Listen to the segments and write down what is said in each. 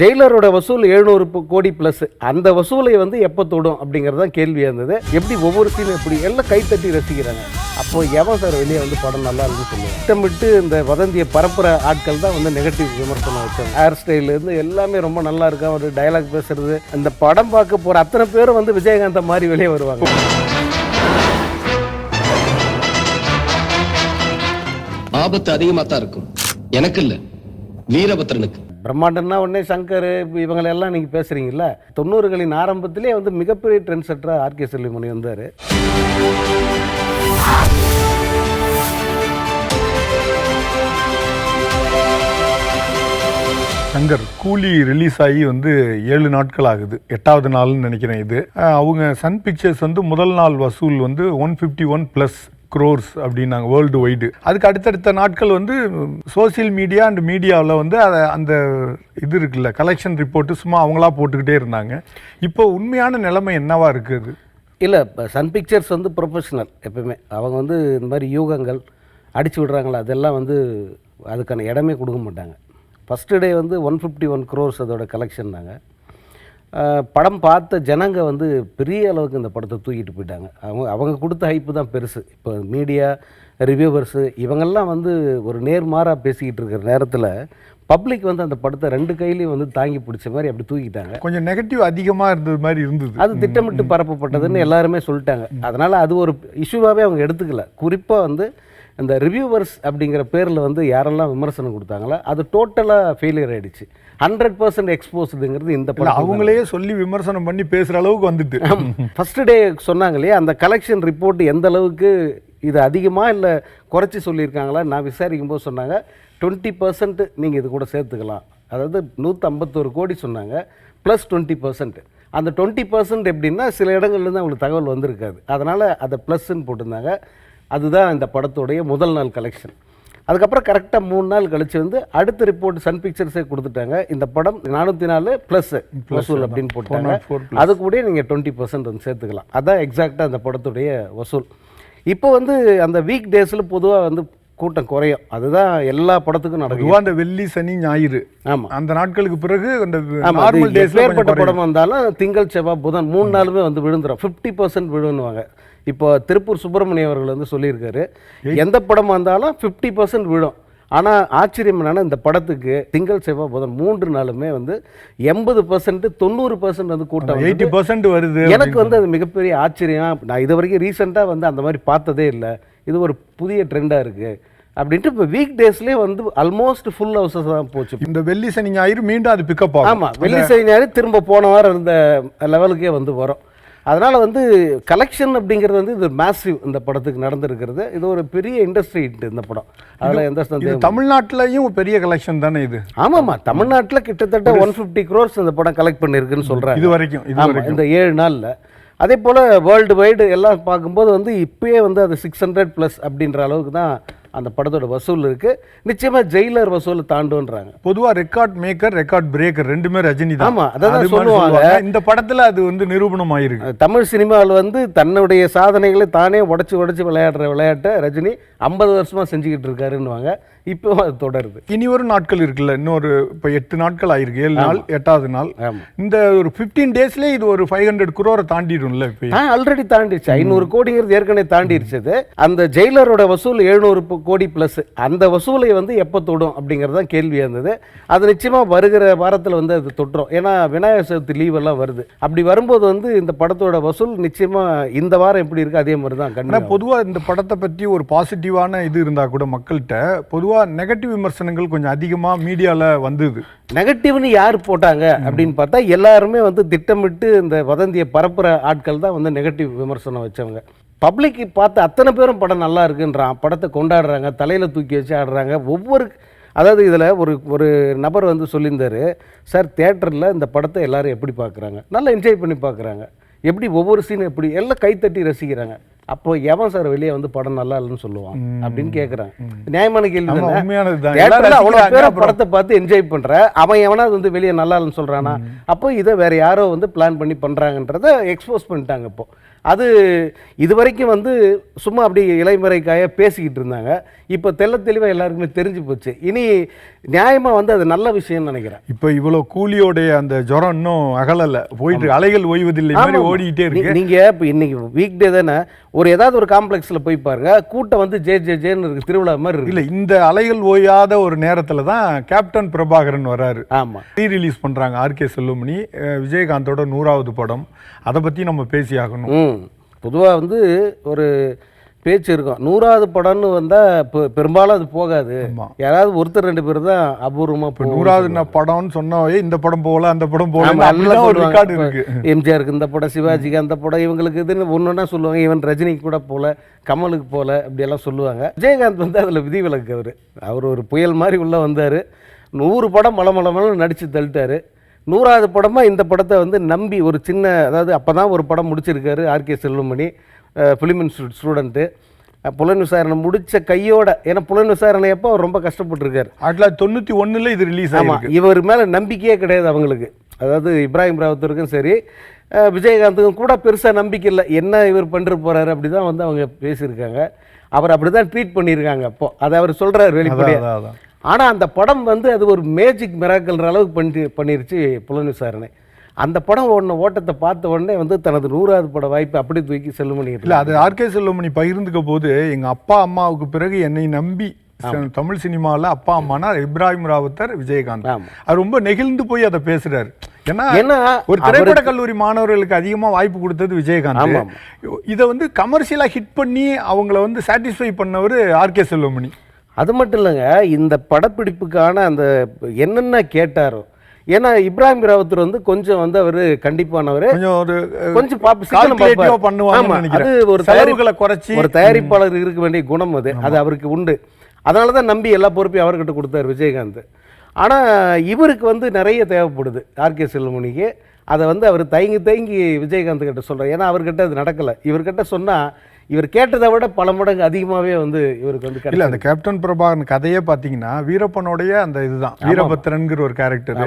ஜெயிலரோட வசூல் எழுநூறு கோடி ப்ளஸ் அந்த வசூலை வந்து எப்போ தொடும் அப்படிங்கிறது தான் கேள்வியாக இருந்தது. எப்படி ஒவ்வொரு சீனும் எப்படி? எல்லாம் கைத்தட்டி ரசிக்கிறாங்க. அப்போ எவன் சார் வெளியே வந்து படம் நல்லா இருக்குன்னு சொல்லுவாங்க திட்டமிட்டு இந்த வதந்தியை பரப்புகிற ஆட்கள் தான் வந்து நெகட்டிவ் விமர்சனம் வச்சாங்க. ஹேர் ஸ்டைலேருந்து எல்லாமே ரொம்ப நல்லா இருக்கும் ஒரு டயலாக் பேசுறது. இந்த படம் பார்க்க போகிற அத்தனை பேரும் வந்து விஜயகாந்த மாதிரி வெளியே வருவாங்க. ஆபத்து அதிகமாக தான் இருக்கும். எனக்கு இல்லை. வீரபத்ரனுக்கு. பிரம்மாண்டம்னா உடனே சங்கர் இவங்களெல்லாம் நீங்கள் பேசுகிறீங்கள தொண்ணூறுகளின் ஆரம்பத்திலே வந்து மிகப்பெரிய ட்ரெண்ட் செட்டராக ஆர்கே செல்லிமணி வந்தார். சங்கர் கூலி ரிலீஸ் ஆகி வந்து ஏழு நாட்கள் ஆகுது. எட்டாவது நாள்னு நினைக்கிறேன் இது. அவங்க சன் பிக்சர்ஸ் வந்து முதல் நாள் வசூல் வந்து one fifty one plus crores அப்படின்னாங்க வேர்ல்டு வைடு அதுக்கு அடுத்தடுத்த நாட்கள் வந்து சோஷியல் மீடியா அண்ட் மீடியாவில் வந்து அதை அந்த இது இருக்குல்ல கலெக்ஷன் ரிப்போர்ட்டு சும்மா அவங்களா போட்டுக்கிட்டே இருந்தாங்க. இப்போ உண்மையான நிலைமை என்னவா இருக்குது இல்லை இப்போ சன் பிக்சர்ஸ் வந்து ப்ரொஃபஷனல் எப்பவுமே அவங்க வந்து இந்த மாதிரி யூகங்கள் அடிச்சு விடுறாங்களா அதெல்லாம் வந்து அதுக்கான இடமே கொடுக்க மாட்டாங்க. ஃபஸ்ட்டு டே வந்து ஒன் ஃபிஃப்டி ஒன் க்ரோர்ஸ் அதோட கலெக்ஷன்னாங்க படம் பார்த்த ஜனங்க வந்து பெரிய அளவுக்கு இந்த படத்தை தூக்கிட்டு போயிட்டாங்க. அவங்க அவங்க கொடுத்த ஹைப்பு தான் பெருசு. இப்போ மீடியா ரிவ்யூவர்ஸு இவங்கெல்லாம் வந்து ஒரு நேர்மாறாக பேசிக்கிட்டு இருக்கிற நேரத்தில் பப்ளிக் வந்து அந்த படத்தை ரெண்டு கையிலையும் வந்து தாங்கி பிடிச்ச மாதிரி அப்படி தூக்கிட்டாங்க. கொஞ்சம் நெகட்டிவ் அதிகமாக இருந்தது மாதிரி இருந்தது. அது திட்டமிட்டு பரப்பப்பட்டதுன்னு எல்லாருமே சொல்லிட்டாங்க. அதனால் அது ஒரு இஷ்யூவாகவே அவங்க எடுத்துக்கல. குறிப்பாக வந்து இந்த ரிவ்யூவர்ஸ் அப்படிங்கிற பேரில் வந்து யாரெல்லாம் விமர்சனம் கொடுத்தாங்களோ அது டோட்டலாக ஃபெயிலியர் ஆயிடுச்சு. ஹண்ட்ரட் பர்சன்ட் எக்ஸ்போஸ்டுங்கிறது இந்த படம் அவங்களே சொல்லி விமர்சனம் பண்ணி பேசுகிற அளவுக்கு வந்துட்டு. ஃபஸ்ட்டு டே சொன்னாங்க இல்லையா அந்த கலெக்ஷன் ரிப்போர்ட் எந்த அளவுக்கு இது அதிகமாக இல்லை குறைச்சி சொல்லியிருக்காங்களா நான் விசாரிக்கும் போது சொன்னாங்க டுவெண்ட்டி பர்சன்ட் நீங்கள் இது கூட சேர்த்துக்கலாம். அதாவது நூற்றம்பத்தோரு கோடி சொன்னாங்க ப்ளஸ் டுவெண்ட்டி பர்சன்ட் அந்த டுவெண்ட்டி பர்சன்ட் எப்படின்னா சில இடங்கள்லேருந்து அவங்களுக்கு தகவல் வந்திருக்காது. அதனால் அதை ப்ளஸ்ன்னு போட்டிருந்தாங்க. அதுதான் இந்த படத்துடைய முதல் நாள் கலெக்ஷன் அதுக்கப்புறம் கரெக்டாக மூணு நாள் கழிச்சு வந்து அடுத்த ரிப்போர்ட் சன் பிக்சர்ஸே கொடுத்துட்டாங்க. இந்த படம் நானூற்றி நாலு ப்ளஸ் வசூல் அப்படின்னு போட்டாங்க. 404 அது கூட நீங்கள் டுவெண்ட்டி பர்சன்ட் வந்து சேர்த்துக்கலாம். அதான் எக்ஸாக்டாக அந்த படத்துடைய வசூல். இப்போ வந்து அந்த வீக் டேஸில் பொதுவாக வந்து கூட்டம் குறையும். அதுதான் எல்லா படத்துக்கும் நடக்கும் அந்த வெள்ளி சனி ஞாயிறு. ஆமாம் அந்த நாட்களுக்கு பிறகு அந்த நார்மல் டேஸ்ல ஏற்பட்ட படம் வந்தாலும் திங்கள் செவ்வாய் புதன் மூணு நாளுமே வந்து விழுந்துரும். ஃபிஃப்டி பர்சன்ட் விழுன்னுவாங்க. இப்போ திருப்பூர் சுப்பிரமணியம் அவர்கள் வந்து சொல்லியிருக்காரு. எந்த படம் வந்தாலும் ஃபிஃப்டி பர்சன்ட் விழும் ஆனால் ஆச்சரியம் என்னன்னா இந்த படத்துக்கு திங்கள் செவ்வாய் புதன் மூன்று நாளுமே வந்து எண்பது பர்சன்ட் தொண்ணூறு பர்சன்ட் வந்து கூட்டம் எயிட்டி பர்சன்ட் வருது எனக்கு வந்து அது மிகப்பெரிய ஆச்சரியம். நான் இது வரைக்கும் ரீசெண்டாக வந்து அந்த மாதிரி பார்த்ததே இல்லை. இது ஒரு புதிய ட்ரெண்டாக இருக்குது அப்படின்ட்டு இப்போ வீக் டேஸ்லேயே வந்து ஆல்மோஸ்ட் ஃபுல் ஹவுசஸ் தான் போச்சு. இந்த வெள்ளி சனி ஞாயிறு மீண்டும் அது பிக்கப் ஆகும். ஆமாம் வெள்ளி சனி ஞாயிறு திரும்ப போன வாரம் இருந்த லெவலுக்கே வந்து வரும். அதனால் வந்து கலெக்ஷன் அப்படிங்கிறது வந்து இது மேசிவ் இந்த படத்துக்கு நடந்திருக்கிறது. இது ஒரு பெரிய இண்டஸ்ட்ரி இந்த படம். அதில் எந்த சந்தேகம் தமிழ்நாட்டுலயும் பெரிய கலெக்ஷன் தானே இது? ஆமாம்மா. தமிழ்நாட்டில் கிட்டத்தட்ட ஒன் ஃபிஃப்டி க்ரோர்ஸ் இந்த படம் கலெக்ட் பண்ணியிருக்குன்னு சொல்கிறாங்க இது வரைக்கும் இந்த ஏழு நாளில். அதே போல் வேர்ல்டு வைடு எல்லாம் பார்க்கும்போது வந்து இப்பயே வந்து அது சிக்ஸ் ஹண்ட்ரட் ப்ளஸ் அப்படின்ற அளவுக்கு தான் அந்த படத்தோட வசூல் இருக்குது நிச்சயமாக ஜெயிலர் வசூல் தாண்டுன்றாங்க பொதுவா ரெக்கார்ட் மேக்கர் ரெக்கார்ட் பிரேக்கர் ரெண்டுமே ரஜினி தான். ஆமா, அதான் சொல்லுவாங்க. இந்த படத்துல அது வந்து நிரூபணம் ஆயிருக்கு தமிழ் சினிமாவில் வந்து தன்னுடைய சாதனைகளை தானே உடச்சி உடச்சி விளையாடுற விளையாட்டை ரஜினி ஐம்பது வருஷமாக செஞ்சுக்கிட்டு இருக்காருன்னுவாங்க. இப்போ அது தொடருது. இனி ஒரு நாட்கள் இருக்குல்ல. இன்னொரு இப்போ எட்டு நாட்கள் ஆயிருக்கு. ஏழு நாள் எட்டாவது நாள். இந்த ஒரு ஃபிஃப்டீன் டேஸ்லேயே இது ஒரு ஃபைவ் ஹண்ட்ரட் குரோரை தாண்டிடும்ல இப்போ ஆல்ரெடி தாண்டிடுச்சு. ஐநூறு கோடிங்கிறது ஏற்கனவே தாண்டிடுச்சது அந்த ஜெயிலரோட வசூல் எழுநூறு கோடி ப்ளஸ் அந்த வசூலை வந்து எப்போ தொடும் அப்படிங்கிறது தான் கேள்வியாக இருந்தது. அது நிச்சயமாக வருகிற வாரத்தில் வந்து அது தொட்டுரும். ஏன்னா விநாயகர் சதுர்த்தி லீவ் எல்லாம் வருது. அப்படி வரும்போது வந்து இந்த படத்தோட வசூல் நிச்சயமாக இந்த வாரம் எப்படி இருக்கு அதே மாதிரி தான் கண்டிப்பாக பொதுவாக இந்த படத்தை பற்றி ஒரு பாசிட்டிவான இது இருந்தால் கூட மக்கள்கிட்ட பொதுவாக நெகட்டிவ் விமர்சனங்கள் கொஞ்சம் அதிகமாக மீடியாவில் வந்தது. நெகட்டிவ்னு யார் போட்டாங்க அப்படின்னு பார்த்தா எல்லாருமே வந்து திட்டமிட்டு இந்த வதந்தியை பரப்புற ஆட்கள் தான் வந்து நெகட்டிவ் விமர்சனம் வச்சவங்க. பப்ளிக் பார்த்து அத்தனை பேரும் படம் நல்லா இருக்குன்றான். படத்தை கொண்டாடுறாங்க தலையில் தூக்கி வச்சு ஆடுறாங்க. ஒவ்வொரு அதாவது இதில் ஒரு ஒரு நபர் வந்து சொல்லியிருந்தாரு சார் தேட்டரில் இந்த படத்தை எல்லாரும் எப்படி பார்க்குறாங்க? நல்லா என்ஜாய் பண்ணி பார்க்குறாங்க. எப்படி ஒவ்வொரு சீனும் எப்படி எல்லாம் கைத்தட்டி ரசிக்கிறாங்க. அப்போ எவன் சார் வெளியே வந்து படம் நல்லா இல்லைன்னு சொல்லுவான்? அப்படின்னு கேட்குறாங்க நியாயமான கேள்வி அவ்வளோ பேரை. படத்தை பார்த்து என்ஜாய் பண்ற அவன் எவனாவது வந்து வெளியே நல்லா இல்லைன்னு சொல்றானா? அப்போ இதை வேற யாரோ வந்து பிளான் பண்ணி பண்றாங்கன்றத எக்ஸ்போஸ் பண்ணிட்டாங்க இப்போ. அது இது வரைக்கும் வந்து சும்மா அப்படி இலைமறைக்காய பேசிக்கிட்டு இருந்தாங்க. இப்போ தெள்ள தெளிவாக எல்லாருக்குமே தெரிஞ்சு போச்சு. இனி நியாயமாக வந்து அது நல்ல விஷயம்னு நினைக்கிறேன். இப்போ இவ்வளோ கூலியோடைய அந்த ஜுரம் இன்னும் அகலல. போயிட்டு. அலைகள் ஓய்வதில்லை மாதிரி ஆமாம். ஓடிக்கிட்டே இருக்கு. நீங்க இப்போ இன்னைக்கு வீக் டே தானே ஒரு ஏதாவது ஒரு காம்ப்ளெக்ஸில் போய் பாருங்க. கூட்டம் வந்து ஜே ஜே ஜேன்னு இருக்கு திருவிழா மாதிரி இருக்கு. இல்ல இந்த அலைகள் ஓயாத ஒரு நேரத்துல தான் கேப்டன் பிரபாகரன் வராரு. ஆமா. ரீ ரிலீஸ் பண்றாங்க ஆர்கே செல்லுமணி விஜயகாந்தோட நூறாவது படம். அதை பத்தி நம்ம பேசி ஆகணும் பொதுவாக வந்து ஒரு பேச்சு இருக்கும். நூறாவது படம்னு வந்தால் இப்போ பெரும்பாலும் அது போகாது. யாராவது ஒருத்தர் ரெண்டு பேர் தான் அபூர்வமாக இப்போ நூறாவது படம்னு சொன்னாவே இந்த படம் போகல அந்த படம் போகல ஒரு. ரெக்கார்டு இருக்கு. எம்ஜிஆருக்கு இந்த படம் சிவாஜிக்கு அந்த படம் இவங்களுக்கு இதுன்னு ஒன்றுனா சொல்லுவாங்க. ஈவன் ரஜினிக்கு கூட போல கமலுக்கு போல இப்படியெல்லாம் சொல்லுவாங்க. விஜயகாந்த் வந்து அதில் விதிவிலக்கு அவர். அவர் ஒரு புயல் மாதிரி உள்ளே வந்தார். நூறு படம் மலமளமலன்னு நடித்து தள்ளிட்டாரு. நூறாவது படமாக இந்த படத்தை வந்து நம்பி ஒரு சின்ன அதாவது அப்போ தான் ஒரு படம் முடிச்சிருக்காரு RK Selvamani film institute student Pulan Visaranai முடித்த கையோட ஏன்னா புலன் விசாரணை அப்போ அவர் ரொம்ப கஷ்டப்பட்டிருக்காரு. ஆயிரத்தி தொள்ளாயிரத்தி தொண்ணூத்தி ஒண்ணுல இது ரிலீஸ் ஆமா ஆயிருக்கு. இவர் மேல நம்பிக்கையே கிடையாது அவங்களுக்கு. அதாவது இப்ராஹிம் ராவத்தருக்கும் சரி விஜயகாந்துக்கும் கூட பெருசா நம்பிக்கை இல்லை. என்ன இவர் பண்ணிட்டு போறாரு அப்படிதான் வந்து அவங்க பேசியிருக்காங்க. அவர் அப்படிதான் ட்ரீட் பண்ணியிருக்காங்க அப்போ. அதை அவர் சொல்றாரு அதான், வெளிப்படையா அதான், அதான். ஆனா அந்த படம் வந்து அது ஒரு மேஜிக் மிராக்கல்ன்ற அளவுக்கு பண்ணி பண்ணிருச்சு புலன் விசாரணை அந்த படம் ஒன்று ஓட்டத்தை பார்த்த உடனே வந்து தனது நூறாவது பட வாய்ப்பை அப்படி தூக்கி செல்லுமணி இல்ல அது ஆர்கே செல்வமணி பகிர்ந்துக்க போது எங்க அப்பா அம்மாவுக்கு பிறகு என்னை நம்பி தமிழ் சினிமாவில் அப்பா அம்மானா இப்ராஹிம் ராவுத்தர் விஜயகாந்த். அவர் ரொம்ப நெகிழ்ந்து போய் அதை பேசுறாரு. ஏன்னா ஒரு திரைப்பட கல்லூரி மாணவர்களுக்கு அதிகமா வாய்ப்பு கொடுத்தது விஜயகாந்த். இதை வந்து கமர்ஷியலா ஹிட் பண்ணி அவங்கள வந்து சாட்டிஸ்ஃபை பண்ணவர் ஆர்கே செல்வமணி அது மட்டும் இல்லைங்க இந்த படப்பிடிப்புக்கான அந்த என்னென்ன கேட்டாரோ. ஏன்னா இப்ராஹிம் ராவத்தர் வந்து கொஞ்சம் வந்து அவர் கண்டிப்பானவர். கொஞ்சம் நினைக்கிறேன். அது ஒரு செலவுகளை தயாரிப்பு- குறைச்சி ஒரு தயாரிப்பாளர் இருக்க வேண்டிய குணம் அது. அது அவருக்கு உண்டு. அதனால தான் நம்பி எல்லா பொறுப்பையும் அவர்கிட்ட கொடுத்தாரு விஜயகாந்த். ஆனா இவருக்கு வந்து நிறைய தேவைப்படுது ஆர்கே செல்வமணிக்கு. அதை வந்து அவர் தயங்கி தயங்கி விஜயகாந்த் கிட்ட சொல்றாரு. ஏன்னா அவர்கிட்ட அது நடக்கல. இவர்கிட்ட சொன்னா இவர் கேட்டதை விட பல மடங்கு அதிகமாவே வந்து இவருக்கு வந்து இல்ல. அந்த கேப்டன் பிரபாகரன் கதையே பாத்தீங்கன்னா வீரப்பனுடைய அந்த இதுதான் வீரபத்ரன்கிற ஒரு கேரக்டர்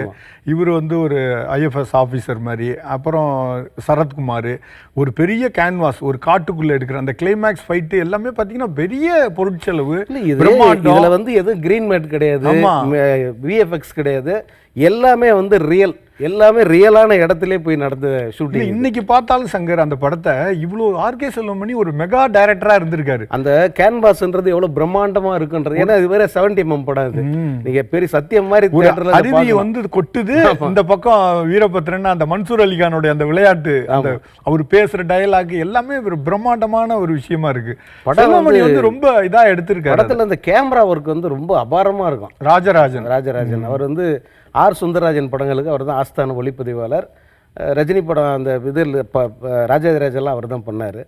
இவர் வந்து ஒரு ஐஎஃப்எஸ் ஆபீசர் மாதிரி அப்புறம் சரத்குமார் ஒரு பெரிய கேன்வாஸ் ஒரு காட்டுக்குள்ள எடுக்கிற அந்த கிளைமேக்ஸ் ஃபைட்டு எல்லாமே பாத்தீங்கன்னா பெரிய பொருட்செலவு. இதுல வந்து எதுவும் கிரீன் மேட் கிடையாது. விஎஃப்எக்ஸ் கிடையாது எல்லாமே வந்து ரியல் எல்லாமே ரியலான இடத்திலே போய் நடந்த ஷூட்டிங் இன்னைக்கு பார்த்தாலும் சங்கர் அந்த படத்தை இவ்வளோ ஆர்கே செல்வமணி ஒரு மெகா டைரக்டரா இருந்திருக்காரு. அந்த கேன்வாஸ்ன்றது எவ்வளவு பிரம்மாண்டமா இருக்குன்றது. ஏன்னா இது வேற செவன்டி எம் படம் இது. நீங்க பெரிய சத்தியம் மாதிரி அருவி. வந்து கொட்டுது. இந்த பக்கம் வீரபத்ரன் அந்த மன்சூர் அலிகானுடைய அந்த விளையாட்டு அந்த அவர் பேசுற டயலாக் எல்லாமே ஒரு பிரம்மாண்டமான ஒரு விஷயமா இருக்கு. செல்வமணி வந்து- வந்து ரொம்ப இதா எடுத்திருக்காரு. படத்துல அந்த கேமரா ஒர்க் வந்து ரொம்ப அபாரமா இருக்கும். ராஜராஜன். ராஜராஜன். அவர் வந்து ஆர் சுந்தரராஜன் படங்களுக்கு அவர் தான் ஆஸ்தான ஒளிப்பதிவாளர். ரஜினி படம் அந்த இதில் ராஜாதிராஜெல்லாம் அவர் தான் பண்ணார்.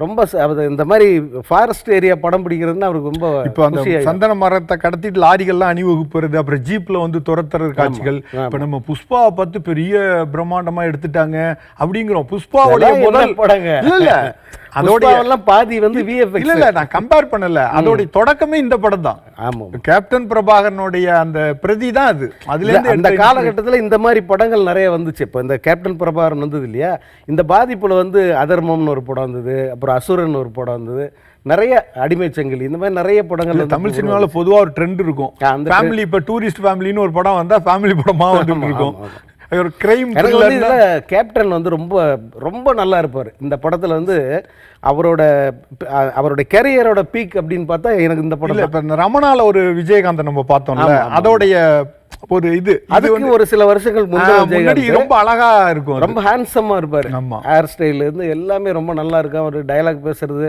ரொம்ப அவர் இந்த மாதிரி ஃபாரஸ்ட் ஏரியா படம் பிடிக்கிறதுன்னா அவருக்கு ரொம்ப இப்போ அந்த. சந்தன மரத்தை கடத்திட்டு லாரிகள்லாம் அணிவகுப்புறது அப்புறம் ஜீப்ல வந்து துரத்துறது காட்சிகள். இப்ப நம்ம புஷ்பாவை பார்த்து பெரிய பிரம்மாண்டமா எடுத்துட்டாங்க அப்படிங்கிறோம். என்ன முதல் படங்க? இல்ல இல்ல புஷ்பாவெல்லாம் பாதி வந்து இல்ல விஎஃப்எக்ஸ் இல்ல நான் கம்பேர் பண்ணல. அதோடைய தொடக்கமே இந்த படம் தான் ஆமாம் கேப்டன் பிரபாகரனுடைய அந்த பிரதி தான் அது. அதுல இல்ல, இருந்து அந்த காலகட்டத்தில் இந்த மாதிரி படங்கள் நிறைய வந்துச்சு. இப்போ இந்த கேப்டன் பிரபாகரன் வந்தது இல்லையா? இந்த பாதிப்புல வந்து அதர்மம்னு ஒரு படம் வந்தது அப்புறம் அசுரன் ஒரு படம் வந்தது. நிறைய அடிமை சங்கிலி இந்த மாதிரி நிறைய படங்கள் வந்து தமிழ் சினிமாவில் பொதுவா ஒரு ட்ரெண்ட் இருக்கும். அந்த ஃபேமிலி இப்ப டூரிஸ்ட் ஃபேமிலின்னு ஒரு படம் வந்தா ஃபேமிலி படமா வந்துட்டு இருக்கும். ஒரு கிரைம் எனக்கு வந்து இதுல கேப்டன் வந்து ரொம்ப ரொம்ப நல்லா இருப்பார். இந்த படத்துல வந்து அவரோட அவருடைய கெரியரோட பீக் அப்படின்னு பார்த்தா எனக்கு இந்த தான். இப்ப இந்த ரமணால ஒரு விஜயகாந்த் நம்ம பார்த்தோம்ல அதோடைய ஒரு இது. இது அதுக்கு ஒரு சில வருஷங்கள் முன்னாடி ரொம்ப அழகா இருக்கும் அது. ரொம்ப ஹேண்ட்ஸமாக இருப்பார். ஆமா. ஹேர் ஸ்டைல் இருந்து எல்லாமே ரொம்ப நல்லா இருக்கும். அவர் டயலாக் பேசுறது.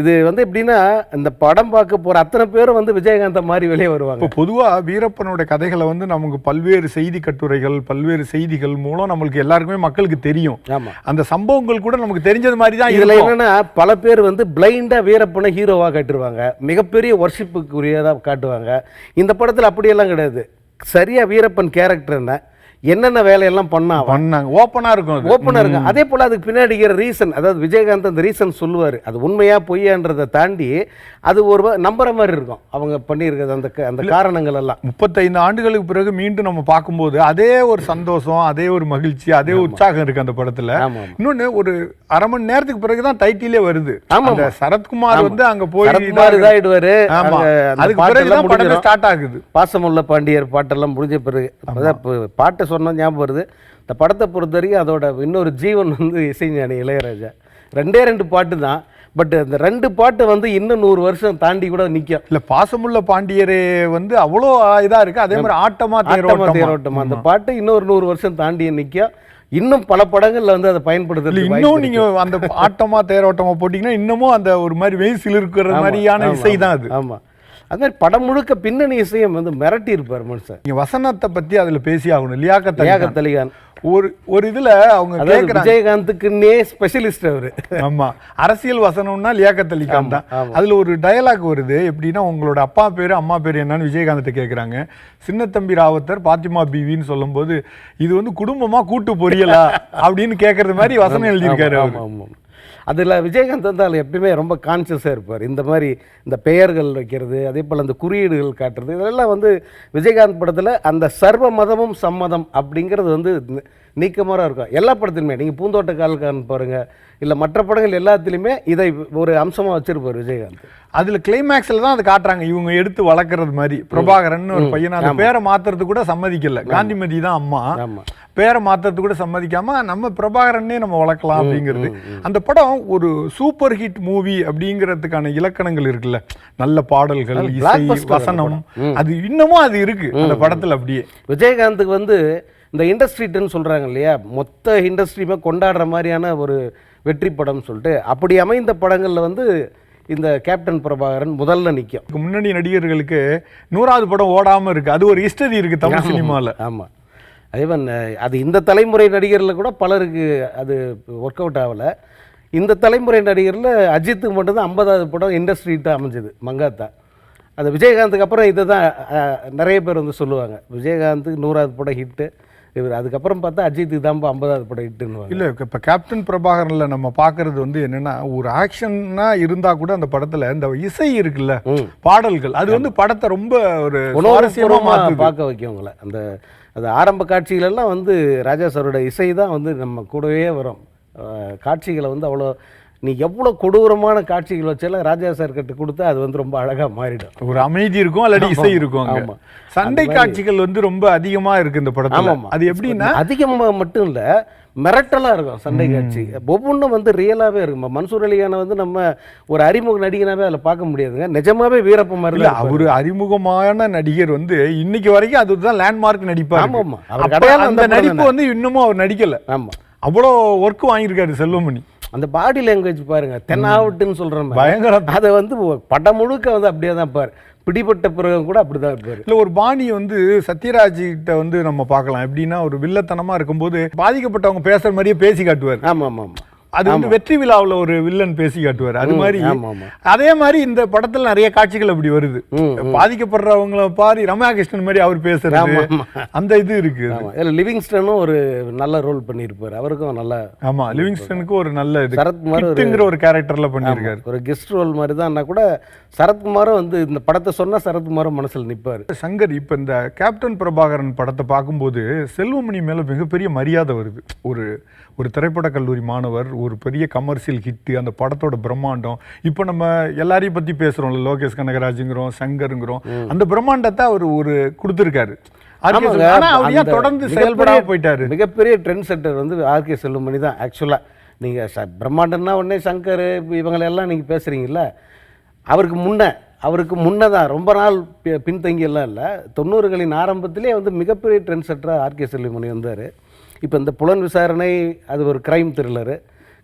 இது வந்து எப்படின்னா இந்த படம் பார்க்க போற அத்தனை பேரும் வந்து விஜயகாந்த மாதிரி வெளியே வருவாங்க. இப்போ பொதுவா வீரப்பனோட கதைகளை வந்து நமக்கு பல்வேறு செய்தி கட்டுரைகள் பல்வேறு செய்திகள் மூலம் நம்மளுக்கு எல்லாருக்குமே மக்களுக்கு தெரியும். அந்த சம்பவங்கள் கூட நமக்கு தெரிஞ்சது மாதிரி தான் இதுல என்னன்னா பல பேர் வந்து பிளைண்டா வீரப்பனை ஹீரோவா காட்டுருவாங்க. மிகப்பெரிய ஒர்ஷிப்புக்குரியதா காட்டுவாங்க. இந்த படத்துல அப்படியெல்லாம் கிடையாது. சரியா வீரப்பன் கேரக்டர் என்ன? என்னென்ன வேலையெல்லாம் பண்ணா பண்ணாங்க. ஓப்பனா இருக்கும் அது. ஓப்பனாக இருக்கும். அதே போல் அதுக்கு பின்னாடி ரீசன் அதாவது விஜயகாந்த் அந்த ரீசன் சொல்லுவார். அது உண்மையா பொய்யான்றதை தாண்டி அது ஒரு நம்புற மாதிரி இருக்கும். அவங்க பண்ணியிருக்கிறது அந்த அந்த காரணங்கள் எல்லாம். முப்பத்தைந்து ஆண்டுகளுக்கு பிறகு மீண்டும் நம்ம பார்க்கும்போது அதே ஒரு சந்தோஷம் அதே ஒரு மகிழ்ச்சி அதே உற்சாகம் இருக்கு அந்த படத்துல. இன்னொன்னு ஒரு அரை மணி நேரத்துக்கு பிறகுதான் டைட்டிலே வருது. ஆமா, அந்த ஆமா. சரத்குமார் வந்து அங்க போய் அந்த அதுக்கு முடிஞ்சிடும். ஸ்டார்ட் ஆகுது. பாசமுள்ள பாண்டியர் பாட்டெல்லாம் முடிஞ்ச பிறகு பாட்டை சொன்ன ஞாபகம் வருது. இந்த படத்தை பொறுத்த வரைக்கும் அதோட இன்னொரு ஜீவன் வந்து இசைஞானி இளையராஜா. ரெண்டே ரெண்டு பாட்டு தான். பட் அந்த ரெண்டு பாட்டு வந்து இன்னும் நூறு வருஷம் தாண்டி கூட நிற்கும் இல்ல பாசமுள்ள பாண்டியரே வந்து அவ்வளோ இதா இருக்கு. அதே மாதிரி ஆட்டமா தேரோட்டமா. தேரோட்டம். அந்த பாட்டு இன்னொரு நூறு வருஷம் தாண்டி நிற்கும் இன்னும் பல படங்கள்ல வந்து அதை பயன்படுத்துறது இன்னும் நீங்க அந்த ஆட்டமா தேரோட்டமா போட்டீங்கன்னா இன்னமும் அந்த ஒரு மாதிரி வெயில் இருக்கிற மாதிரியான இசை தான் அது. ஆமா. அது மாதிரி படம் முழுக்க பின்னணி இசையம் வந்து மிரட்டி இருப்பார் மனுஷன். நீங்க வசனத்தை பத்தி அதுல பேசி ஆகணும் தியாக கான். தலிகான் ஒரு ஒரு இதுல அவங்க விஜயகாந்துக்குன்னே ஸ்பெஷலிஸ்ட் அவரு. ஆமா. அரசியல் வசனம்னா லியாக்கத் அலி கான் தான். அதுல ஒரு டயலாக் வருது. எப்படின்னா உங்களோட அப்பா பேரு அம்மா பேரு என்னன்னு விஜயகாந்த் கேக்குறாங்க. சின்னத்தம்பி ராவத்தர் பாத்திமா பிவின்னு சொல்லும்போது இது வந்து குடும்பமா கூட்டு பொரியலா? அப்படின்னு கேக்குறது மாதிரி வசனம் எழுதியிருக்காரு ஆமா, அவரு. ஆமா, ஆமா. அதுல விஜயகாந்த் வந்து அதில் எப்பயுமே ரொம்ப கான்சியஸாக இருப்பார். இந்த மாதிரி இந்த பெயர்கள் வைக்கிறது அதே போல் அந்த குறியீடுகள் காட்டுறது இதெல்லாம் வந்து விஜயகாந்த் படத்துல அந்த சர்வ மதமும் சம்மதம் அப்படிங்கிறது வந்து நீக்கமாக இருக்கும். எல்லா படத்துலையுமே நீங்கள் பூந்தோட்ட கால்கான் பாருங்க இல்லை மற்ற படங்கள் எல்லாத்துலேயுமே இதை ஒரு அம்சமா வச்சிருப்பார் விஜயகாந்த். அதுல கிளைமேக்ஸ்ல தான் அதை காட்டுறாங்க. இவங்க எடுத்து வளர்க்கறது மாதிரி. பிரபாகரன் ஒரு பையன் அந்த பேரை மாத்துறது கூட சம்மதிக்கல. காந்திமதி தான் அம்மா. ஆமா. பேரை மாத்துறது கூட சம்மதிக்காம நம்ம பிரபாகரனே நம்ம வளர்க்கலாம் அப்படிங்கிறது. அந்த படம் ஒரு சூப்பர் ஹிட் மூவி அப்படிங்கிறதுக்கான இலக்கணங்கள் இருக்குல்ல. நல்ல பாடல்கள் அது இசை வசனம். அது இன்னமும் அது இருக்கு அந்த படத்துல அப்படியே. விஜயகாந்துக்கு வந்து இந்த இண்டஸ்ட்ரிட்டுன்னு சொல்கிறாங்க இல்லையா? மொத்த இண்டஸ்ட்ரியுமே கொண்டாடுற மாதிரியான ஒரு வெற்றி படம்னு சொல்லிட்டு அப்படி அமைந்த படங்களில் வந்து இந்த கேப்டன் பிரபாகரன் முதல்ல நிற்கும் முன்னணி நடிகர்களுக்கு நூறாவது படம் ஓடாம இருக்கு. அது ஒரு ஹிஸ்டரி இருக்கு தமிழ் சினிமால. ஆமாம் அதே மாதிரி அது இந்த தலைமுறை நடிகரில் கூட பலருக்கு அது ஒர்க் அவுட் ஆகலை. இந்த தலைமுறை நடிகரில் அஜித்துக்கு மட்டும்தான் ஐம்பதாவது படம் இண்டஸ்ட்ரிட்டாக அமைஞ்சது மங்காத்தா. அது விஜயகாந்துக்கு அப்புறம் இதை தான் நிறைய பேர் வந்து சொல்லுவாங்க. விஜயகாந்துக்கு நூறாவது படம் ஹிட்டு இவர் அதுக்கப்புறம் பார்த்தா அஜித்துக்கு தான் ஐம்பதாவது படம் ஹிட்டுன்னு இல்ல இப்ப கேப்டன் பிரபாகரன்ல நம்ம பாக்குறது வந்து என்னன்னா ஒரு ஆக்ஷனா இருந்தா கூட அந்த படத்துல இந்த இசை இருக்குல்ல. பாடல்கள் அது வந்து படத்தை ரொம்ப ஒரு சுவாரஸ்யமா உணர்வுபூர்வமாக மாத்துது. பார்க்க வைக்கும் உங்களை. அந்த அது ஆரம்ப காட்சிகளெல்லாம் வந்து ராஜா சாரோட இசை தான் வந்து நம்ம கூடவே வரும். காட்சிகளை வந்து அவ்வளோ நீ எவ்வளோ கொடூரமான காட்சிகள் வச்சாலும் ராஜா சார் கிட்ட கொடுத்தா அது வந்து ரொம்ப அழகாக மாறிடும். ஒரு அமைதி இருக்கும் அல்லது இசை இருக்கும் அங்க. ஆமா. சண்டை காட்சிகள் வந்து ரொம்ப அதிகமா இருக்கு இந்த படத்துல. ஆமாம் அது எப்படின்னா அதிகமாக மட்டும் இல்லை மிரட்டலாக இருக்கும் சண்டை காட்சி. ஒவ்வொன்றும் வந்து ரியலாகவே இருக்கும். மன்சூர் அலிகானை வந்து நம்ம ஒரு அறிமுக நடிகனாவே அதில் பார்க்க முடியாதுங்க. நிஜமாவே வீரப்ப மாதிரி இல்ல தான் இருப்பாரு. அவரு அறிமுகமான நடிகர் வந்து இன்னைக்கு வரைக்கும் அதுதான் லேண்ட்மார்க் நடிப்பாரு. ஆமா, ஆமா. அவருக்கு அப்ப அடையாளம் அந்த நடிப்பு வந்து இன்னமும் அவர் நடிக்கல. ஆமாம் அவ்வளோ ஒர்க் வாங்கியிருக்காரு செல்வமணி. அந்த பாடி லாங்குவேஜ் பாருங்க தென்னாவட்டுன்னு சொல்கிற மாதிரி. பயங்கரம் அதை வந்து படம் முழுக்க வந்து அப்படியே தான் பாரு. பிடிபட்ட பிறகு கூட அப்படிதான் இருப்பாரு. இல்ல ஒரு பாணி வந்து சத்யராஜ் கிட்ட வந்து நம்ம பார்க்கலாம். எப்படின்னா ஒரு வில்லத்தனமா இருக்கும்போது பாதிக்கப்பட்டவங்க பேசுற மாதிரியே பேசி காட்டுவார். ஆமா ஆமா ஆமா அது வந்து வெற்றி விழாவுல ஒரு வில்லன் பேசி காட்டுவார். அது மாதிரி அதே மாதிரி இந்த படத்துல நிறைய காட்சிகள் அப்படி வருது. பாதிக்கப்படுறவங்கள பாரி ரம்யா கிருஷ்ணன் மாதிரி அவர் ஆமா. அந்த இது இருக்கு இதில் லிவிங்ஸ்டனும் ஒரு நல்ல ரோல் பண்ணியிருப்பாரு. அவருக்கும் நல்ல ஆமா லிவிங்ஸ்டனுக்கு ஒரு நல்ல இது. சரத்குமார் ஒரு கேரக்டர்ல பண்ணியிருக்காரு. ஒரு கெஸ்ட் ரோல் மாதிரி தான் கூட சரத்குமாரும் வந்து இந்த படத்தை சொன்னா சரத்குமாரும் மனசுல நிப்பாரு. சங்கர் இப்ப இந்த கேப்டன் பிரபாகரன் படத்தை பார்க்கும்போது செல்வமணி மேல மிகப்பெரிய மரியாதை வருது. ஒரு ஒரு திரைப்பட கல்லூரி மாணவர் ஒரு பெரிய கமர்ஷியல் ஹிட் அந்த படத்தோட பிரம்மாண்டம். இப்போ நம்ம எல்லாரையும் பத்தி பேசுறோம்ல லோகேஷ் கனகராஜுங்கிறோம் சங்கருங்கிறோம். அந்த பிரம்மாண்டத்தை அவர் ஒரு கொடுத்துருக்காரு. தொடர்ந்து மிகப்பெரிய- செயல்படாம போயிட்டாரு? மிகப்பெரிய ட்ரெண்ட் செட்டர் வந்து ஆர்கே செல்லுமணி தான் ஆக்சுவலாக நீங்கள் ச பிரம்மாண்டம்னா உடனே சங்கர் இவங்களெல்லாம் நீங்கள் பேசுகிறீங்கல்ல அவருக்கு முன்ன அவருக்கு முன்ன தான் ரொம்ப நாள் பி- பின்தங்கி எல்லாம் இல்லை. தொண்ணூறுகளின் ஆரம்பத்திலே வந்து மிகப்பெரிய ட்ரெண்ட் செட்டராக ஆர்கே செல்லுமணி வந்தார். இப்போ இந்த புலன் விசாரணை அது ஒரு கிரைம் த்ரில்லரு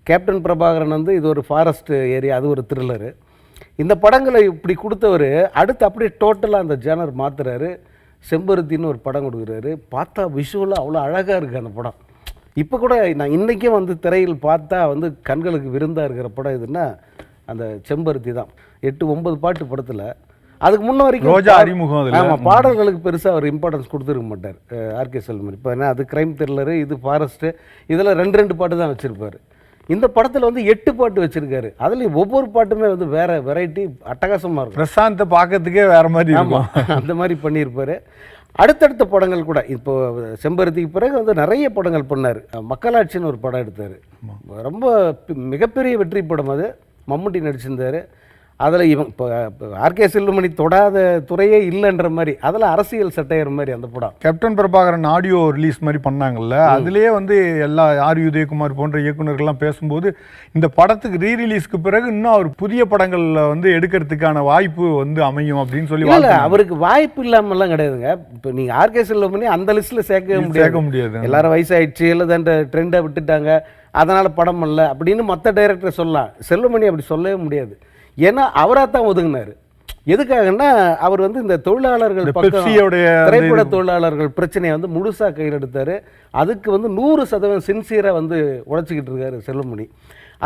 கேப்டன் பிரபாகரன் வந்து இது ஒரு ஃபாரஸ்ட் ஏரியா அது ஒரு த்ரில்லரு இந்த படங்களை இப்படி கொடுத்தவர் அடுத்து அப்படியே டோட்டலாக அந்த ஜேனர் மாற்றுறாரு செம்பருத்தின்னு ஒரு படம் கொடுக்குறாரு. பார்த்தா விஷுவலாக அவ்வளோ அழகாக இருக்குது அந்த படம். இப்போ கூட நான் இன்றைக்கும் வந்து திரையில் பார்த்தா வந்து கண்களுக்கு விருந்தாக இருக்கிற படம் எதுன்னா அந்த செம்பருத்தி தான். எட்டு ஒன்பது பாட்டு படத்தில் அதுக்கு முன்ன வரைக்கும் ரோஜா அறிமுகம் அதுல. ஆமா பாடல்களுக்கு பெருசா அவர் இம்பார்ட்டன்ஸ் கொடுத்துருக்க மாட்டார். ஆர்கே செல்வமணி இப்போ என்ன அது கிரைம் த்ரில்லரு இது ஃபாரஸ்ட்டு இதில் ரெண்டு ரெண்டு பாட்டு தான் வச்சிருப்பாரு. இந்த படத்துல வந்து எட்டு பாட்டு வச்சிருக்காரு. அதுலயும் ஒவ்வொரு பாட்டுமே வந்து வேற வெரைட்டி அட்டகாசமா இருக்கும். பிரசாந்தை பார்க்கறதுக்கே வேற மாதிரி ஆமா இருக்கும். அந்த மாதிரி பண்ணியிருப்பாரு. அடுத்தடுத்த படங்கள் கூட இப்போ செம்பருத்திக்கு பிறகு வந்து நிறைய படங்கள் பண்ணார். மக்களாட்சின்னு ஒரு படம் எடுத்தார். ரொம்ப மிகப்பெரிய வெற்றி படம் அது. மம்முட்டி நடிச்சிருந்தார். அதில் இவன் இப்போ ஆர்கே செல்வமணி தொடாத துறையே இல்லைன்ற மாதிரி அதில் அரசியல் சட்டையர் மாதிரி அந்த படம். கேப்டன் பிரபாகரன் ஆடியோ ரிலீஸ் மாதிரி பண்ணாங்கல்ல அதுலயே வந்து எல்லா ஆர் உதயகுமார் போன்ற இயக்குனர்கள்லாம் பேசும்போது இந்த படத்துக்கு ரீ ரிலீஸ்க்கு பிறகு இன்னும் அவர் புதிய படங்கள்ல வந்து எடுக்கிறதுக்கான வாய்ப்பு வந்து அமையும் அப்படின்னு சொல்லி இல்ல இல்ல. அவருக்கு வாய்ப்பு இல்லாமல்லாம் கிடையாதுங்க. இப்போ நீங்க ஆர்கே செல்வமணி அந்த லிஸ்ட்ல சேர்க்கவே முடியாது. சேர்க்க முடியாது. எல்லாரும் வயசாயிடுச்சு இல்லை அந்த ட்ரெண்டை விட்டுட்டாங்க. அதனால படம் பண்ணல அப்படின்னு மற்ற டைரக்டர் சொல்லலாம். செல்வமணி அப்படி சொல்லவே முடியாது. ஏன்னா அவராக தான் ஒதுங்கினாரு. எதுக்காகன்னா அவர் வந்து இந்த தொழிலாளர்கள் திரைப்பட தொழிலாளர்கள் பிரச்சனையை வந்து முழுசா கையில் எடுத்தாரு அதுக்கு வந்து நூறு சதவீதம் சின்சியராக வந்து உழைச்சிக்கிட்டு இருக்காரு செல்வமணி.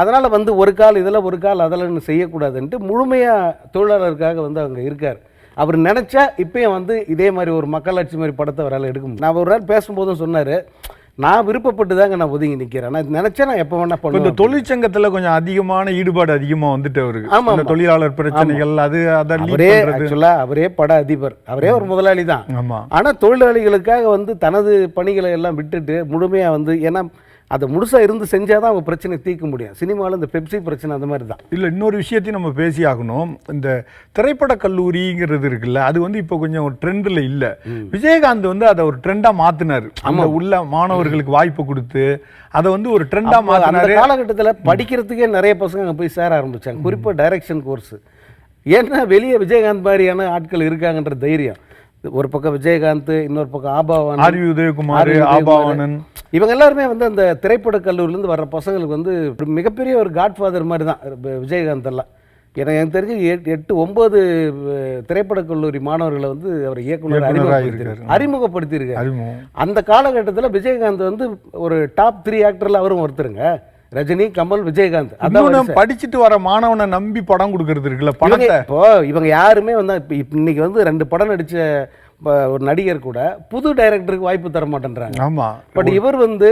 அதனால வந்து ஒரு கால் இதில் ஒரு கால் அதில்னு செய்யக்கூடாதுன்ட்டு முழுமையாக தொழிலாளருக்காக வந்து அவங்க இருக்கார். அவர் நினைச்சா இப்பயும் வந்து இதே மாதிரி ஒரு மக்களாட்சி மாதிரி படத்தை அவரால் எடுக்க முடியும். நான் ஒரு நாள் பேசும்போதும் சொன்னார் நான் விருப்பப்பட்டு தாங்க நான் ஒதுங்கி நிற்கிறேன் நான் நினைச்சா நான் எப்போ வேணா இப்ப இந்த பண்ணுவேன். தொழிற்சங்கத்துல கொஞ்சம் அதிகமான ஈடுபாடு அதிகமா வந்துட்டு அவருக்கு ஆமா, இந்த ஆமா. தொழிலாளர் பிரச்சனைகள் அது அதை அவரே ஆக்சுவலாக அவரே பட அதிபர். அவரே ஒரு முதலாளி தான் ஆமா. ஆனால் தொழிலாளிகளுக்காக வந்து தனது பணிகளை எல்லாம் விட்டுட்டு முழுமையாக வந்து ஏன்னா அதை முழுசாக இருந்து செஞ்சால் தான் அவங்க பிரச்சனை தீர்க்க முடியும். சினிமாவில் இந்த பெப்சி பிரச்சனை அந்த மாதிரி தான் இல்ல இன்னொரு விஷயத்தையும் நம்ம பேசி ஆகணும். இந்த திரைப்பட கல்லூரிங்கிறது இருக்குல்ல அது வந்து இப்போ கொஞ்சம் ட்ரெண்டில் இல்ல. விஜயகாந்த் வந்து அதை ஒரு ட்ரெண்டா மாத்தினாரு. அந்த உள்ள மாணவர்களுக்கு வாய்ப்பு கொடுத்து அதை வந்து ஒரு ட்ரெண்டா அப்போ அந்த மாத்தினாரு. காலகட்டத்தில் படிக்கிறதுக்கே நிறைய பசங்க அங்கே போய் சேர ஆரம்பிச்சாங்க. குறிப்பாக டைரக்ஷன் கோர்ஸ் ஏன்னா வெளியே விஜயகாந்த் மாதிரியான ஆட்கள் இருக்காங்கன்ற தைரியம். ஒரு பக்கம் விஜயகாந்த் இன்னொரு பக்கம் ஆபாவான் ஆர் உதயகுமார். ஆபாவனன். இவங்க எல்லாருமே வந்து அந்த திரைப்பட கல்லூரிலேருந்து வர்ற பசங்களுக்கு வந்து மிகப்பெரிய ஒரு காட்ஃபாதர் மாதிரி தான் விஜயகாந்த் எல்லாம். எனக்கு எனக்கு தெரிஞ்சு எட்டு எட்டு ஒன்பது திரைப்பட கல்லூரி மாணவர்களை வந்து அவர் இயக்குனர். அறிமுகப்படுத்தியிருக்காரு. அறிமுகம். அந்த காலகட்டத்தில் விஜயகாந்த் வந்து ஒரு டாப் த்ரீ ஆக்டர்ல அவரும் ஒருத்தருங்க. ரஜினி கமல் விஜயகாந்த். அதான். படிச்சுட்டு வர மாணவனை நம்பி படம் கொடுக்கறது இருக்குல்ல பணத்தை? இப்போ இவங்க யாருமே வந்து இப்ப இன்னைக்கு வந்து ரெண்டு படம் நடிச்ச ப- ஒரு நடிகர் கூட புது டைரக்டருக்கு வாய்ப்பு தர மாட்டேன்றாங்க. ஆமா. பட் இவர் வந்து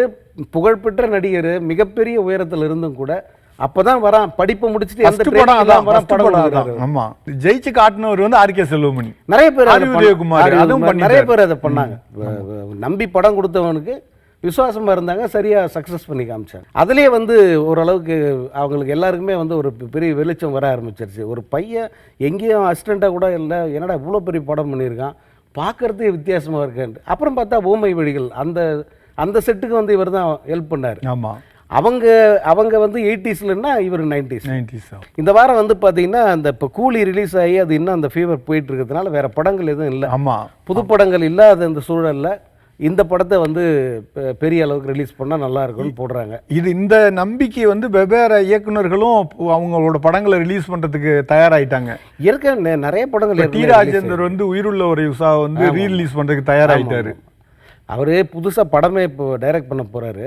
புகழ்பெற்ற நடிகர் மிகப்பெரிய உயரத்துல இருந்தும் கூட அப்பதான் வரான் படிப்பை முடிச்சுட்டு எந்த படம் அதான் வரான் படம் ஆமா. ஜெயிச்சு காட்டினவர் வந்து ஆர் கே செல்வமணி. நிறைய பேர் உதயகுமார், அதுவும் நிறைய. பேர் அதை பண்ணாங்க. நம்பி படம் கொடுத்தவனுக்கு விசுவாசமா இருந்தாங்க சரியா சக்ஸஸ் பண்ணி காமிச்சாங்க. அதுலயே வந்து ஓரளவுக்கு அவங்களுக்கு எல்லாருக்குமே வந்து ஒரு பெரிய வெளிச்சம் வர ஆரம்பிச்சிருச்சு. ஒரு பையன் எங்கேயும் அசிஸ்டண்ட்டாக கூட இல்லை என்னடா இவ்வளோ பெரிய படம் பண்ணியிருக்கான் பார்க்கறதுக்கே வித்தியாசமா இருக்கான்ட்டு. அப்புறம் பார்த்தா ஊமை வழிகள் அந்த அந்த செட்டுக்கு வந்து இவர் தான் ஹெல்ப் பண்ணார். ஆமா. அவங்க அவங்க வந்து எயிட்டிஸ்லன்னா இவர் நைன்டிஸ் நைன்டிஸ் இந்த வாரம் வந்து பார்த்தீங்கன்னா அந்த இப்போ கூலி ரிலீஸ் ஆகி அது இன்னும் அந்த ஃபீவர் போயிட்டு இருக்கிறதுனால வேற படங்கள் எதுவும் இல்லை. ஆமா. புது படங்கள் இல்லாத இந்த சூழல்ல இந்த படத்தை வந்து பெரிய அளவுக்கு ரிலீஸ் பண்ணால் நல்லா இருக்கும்னு போடுறாங்க. இது இந்த நம்பிக்கை வந்து வெவ்வேறு இயக்குனர்களும் அவங்களோட படங்களை ரிலீஸ் பண்றதுக்கு தயாராயிட்டாங்க. இருக்க நெ- நிறைய படங்கள் டி ஏற்கனவே ராஜேந்தர் வந்து உயிருள்ள ஒரு உஷா வந்து ரீ ரிலீஸ் பண்றதுக்கு தயாராயிட்டாரு. அவரு புதுசா படமே இப்போ டைரக்ட் பண்ண போறாரு.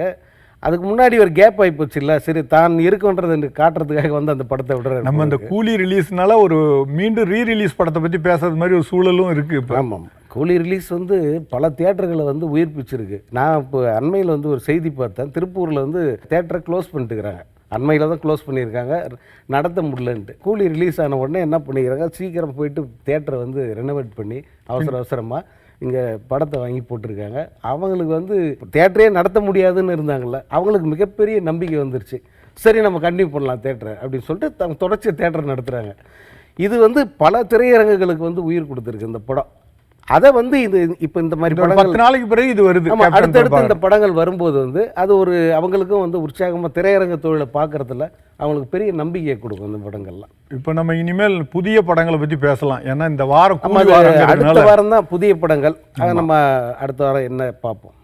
அதுக்கு முன்னாடி ஒரு கேப் ஆகி போச்சு இல்ல? சரி தான் இருக்குன்றது காட்டுறதுக்காக வந்து அந்த படத்தை விடுறாரு நம்ம இந்த கூலி ரிலீஸ்னால ஒரு மீண்டும் ரீ ரிலீஸ் படத்தை பத்தி பேசுறது மாதிரி ஒரு சூழலும் இருக்கு இப்ப. ஆமாம். கூலி ரிலீஸ் வந்து பல தேட்டர்களை வந்து உயிர்ப்பிச்சிருக்கு. நான் இப்போ அண்மையில் வந்து ஒரு செய்தி பார்த்தேன். திருப்பூரில் வந்து தேட்டரை க்ளோஸ் பண்ணிட்டுருக்காங்க அண்மையில் தான் க்ளோஸ் பண்ணியிருக்காங்க. நடத்த முடியலன்ட்டு. கூலி ரிலீஸ் ஆன உடனே என்ன பண்ணிக்கிறாங்க? சீக்கிரம் போயிட்டு தேட்டரை வந்து ரெனோவேட் பண்ணி அவசர அவசரமாக இங்கே படத்தை வாங்கி போட்டிருக்காங்க. அவங்களுக்கு வந்து தேட்டரே நடத்த முடியாதுன்னு இருந்தாங்கல்ல அவங்களுக்கு மிகப்பெரிய நம்பிக்கை வந்துருச்சு. சரி நம்ம கண்டினியூ பண்ணலாம் தேட்டரை அப்படின்னு சொல்லிட்டு தங்க தொடர்ச்சி தேட்டர் நடத்துகிறாங்க இது வந்து பல திரையரங்குகளுக்கு வந்து உயிர் கொடுத்துருக்கு இந்த படம். அதை வந்து இது இப்போ இந்த மாதிரி படங்கள் நாளைக்கு பிறகு இது வருது அடுத்தடுத்து. இந்த படங்கள் வரும்போது வந்து அது ஒரு அவங்களுக்கும் வந்து உற்சாகமாக திரையரங்க தொழிலை பார்க்கறதுல அவங்களுக்கு பெரிய நம்பிக்கையை கொடுக்கும் இந்த படங்கள்லாம். இப்ப நம்ம இனிமேல் புதிய படங்களை பத்தி பேசலாம். ஏன்னா இந்த வாரம் அடுத்த வாரம் தான் புதிய படங்கள். அதை நம்ம அடுத்த வாரம் என்ன பார்ப்போம்?